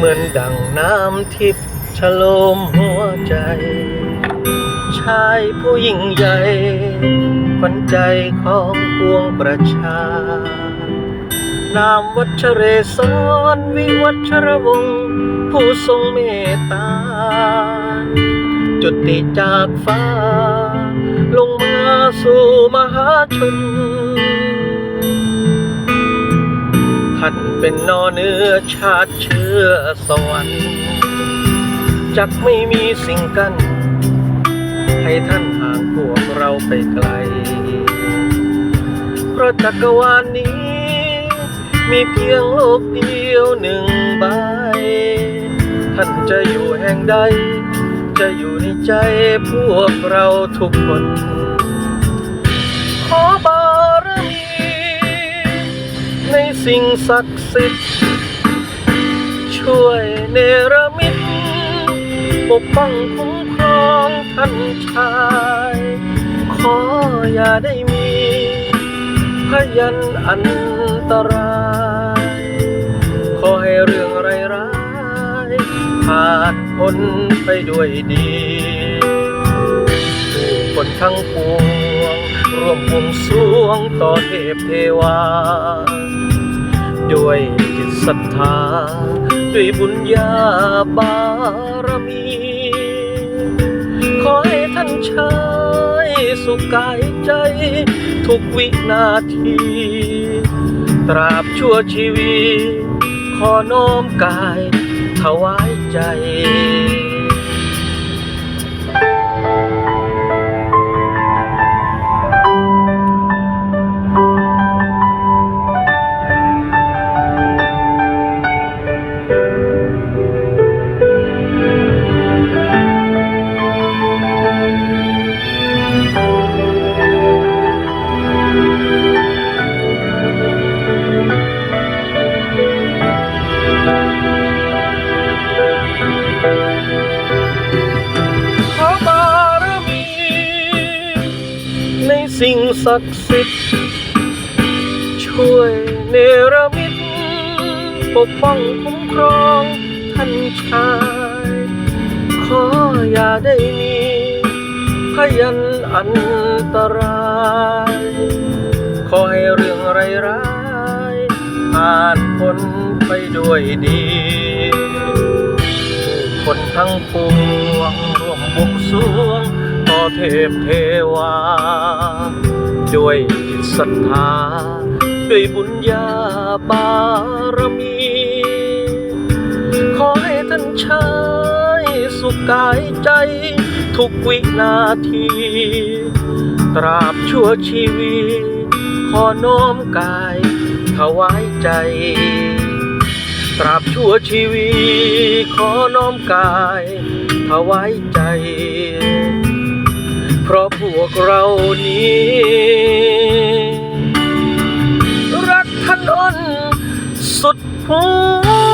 เหมือนดังน้ำทิพย์ฉโลมหัวใจ ชายผู้ยิ่งใหญ่ขวัญใจของปวงประชา นามวัชเรศรวิวัชรวงศ์ผู้ทรงเมตตา จุติจากฟ้า ลงมาสู่มหาชน ท่านเป็นนอเนื้อชาติเชื้อสวรรค์จักไม่มีสิ่งกันให้ท่านห่างพวกเราไปไกล เพราะจักรวาลนี้ มีเพียงโลกเดียวหนึ่งใบ ท่านจะอยู่แห่งใด จะอยู่ในใจพวกเราทุกคน ขอบา สิ่งศักดิ์สิทธิ์ช่วยเนรมิตปกป้องคุ้มครองท่านชาย ขออย่าได้มี พยันอันตราย ขอให้เรื่องร้ายผ่านพ้นไปด้วยดีผู้คนทั้งปวงร่วมวงสวงต่อเทพเทวา ด้วยจิตศรัทธา ด้วยบุญญาบารมี ขอให้ท่านชายสุขกายใจ ทุกวินาที ตราบชั่วชีวิตขอน้อมกายถวายใจ สิ่งศักดิ์สิทธิ์ช่วยเนรมิตปกป้องคุ้มครองท่านชาย ขออย่าได้มีพยันอันตราย ขอให้เรื่องร้ายๆผ่านพ้นไปด้วยดี คนทั้งปวงร่วมบวงสวง เทพเทวา ด้วยจิตศรัทธา ด้วยบุญญาบารมี ขอให้ท่านชายสุขกายใจทุกวินาที ตราบชั่วชีวิต ขอน้อมกายถวายใจ ตราบชั่วชีวิต ขอน้อมกายถวายใจ เพราะพวกเรานี้ รักท่านอ้นสุดหัว